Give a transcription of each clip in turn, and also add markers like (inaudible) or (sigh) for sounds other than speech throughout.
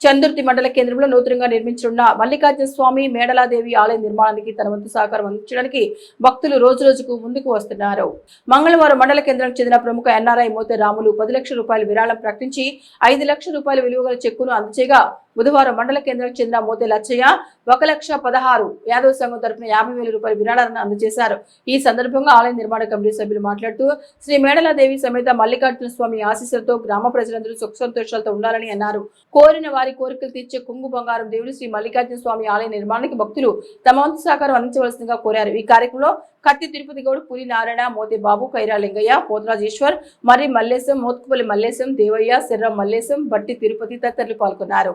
చందుర్తి మండల కేంద్రంలో నూతనంగా నిర్మించనున్న మల్లికార్జున స్వామి మేడలాదేవి ఆలయ నిర్మాణానికి తన వంతు సహకారం అందించడానికి భక్తులు రోజు రోజుకు ముందుకు వస్తున్నారు. మంగళవారం మండల కేంద్రానికి చెందిన ప్రముఖ ఎన్ఆర్ఐ మోతే రాములు పది లక్షల రూపాయల విరాళం ప్రకటించి ఐదు లక్షల రూపాయల విలువ గల చెక్కును అందజేయగా బుధవారం మండల కేంద్రానికి చెందిన మోతే లచ్చయ్య ఒక లక్ష పదహారు యాదవ సంఘం తరపున యాభై వేల రూపాయల విరాళాలను అందజేశారు. ఈ సందర్భంగా ఆలయ నిర్మాణ కమిటీ సభ్యులు మాట్లాడుతూ శ్రీ మేడలాదేవి సమేత మల్లికార్జున స్వామి ఆశీస్సులతో గ్రామ ప్రజలందరూ సుఖ సంతోషాలతో ఉండాలని అన్నారు. కోరిన వారి కోరికలు తీర్చే కుంగు బంగారం దేవుడు శ్రీ మల్లికార్జున స్వామి ఆలయ నిర్మాణానికి భక్తులు తమ వంతు సహకారం అందించవలసిందిగా కోరారు. ఈ కార్యక్రమంలో కత్తి తిరుపతి గౌడ్ పులి నారాయణ మోతి బాబు కైరా లింగయ్య పోతరాజేశ్వర్ మరి మల్లేశం మోత్కుపల్లి మల్లేశం దేవయ్య శర్రం మల్లేశం బట్టి తిరుపతి తదితరులు పాల్గొన్నారు.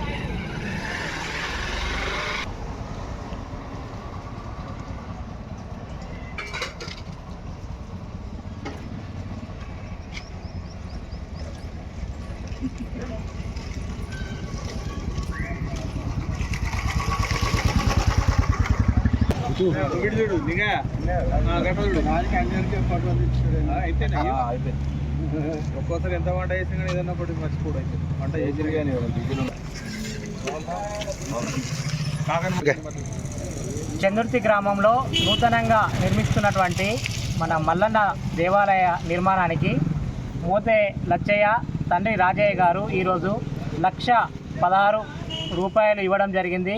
చూడు. దిగా. (laughs) ఒక్కోసారి ఎంత వంట చేసినా కానీ ఏదన్నా ఒకటి మర్చిపోడు అయితే వంట చేసిరు కానీ. చందుర్తి గ్రామంలో నూతనంగా నిర్మిస్తున్నటువంటి మన మల్లన్న దేవాలయ నిర్మాణానికి మోతే లచ్చయ్య తండ్రి రాజయ్య గారు ఈరోజు లక్ష పదహారు రూపాయలు ఇవ్వడం జరిగింది.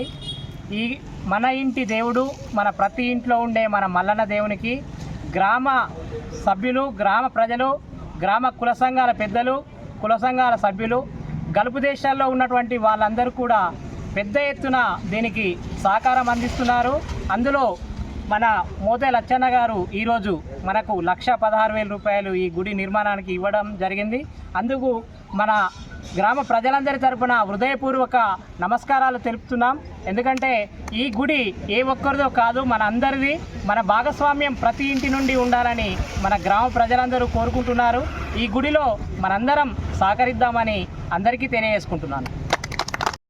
ఈ మన ఇంటి దేవుడు మన ప్రతి ఇంట్లో ఉండే మన మల్లన్న దేవునికి గ్రామ సభ్యులు గ్రామ ప్రజలు గ్రామ కుల సంఘాల పెద్దలు కుల సంఘాల సభ్యులు గల్పు దేశాల్లో ఉన్నటువంటి వాళ్ళందరూ కూడా పెద్ద ఎత్తున దీనికి సహకారం అందిస్తున్నారు. అందులో మన మోతే లచ్చన్న గారు ఈరోజు మనకు లక్ష పదహారు వేల రూపాయలు ఈ గుడి నిర్మాణానికి ఇవ్వడం జరిగింది. అందుకు మన గ్రామ ప్రజలందరి తరపున హృదయపూర్వక నమస్కారాలు తెలుపుతున్నాం. ఎందుకంటే ఈ గుడి ఏ ఒక్కరిదో కాదు మన అందరిది మన భాగస్వామ్యం ప్రతి ఇంటి నుండి ఉండాలని మన గ్రామ ప్రజలందరూ కోరుకుంటున్నారు. ఈ గుడిలో మనందరం సహకరిద్దామని అందరికీ తెలియజేసుకుంటున్నాను.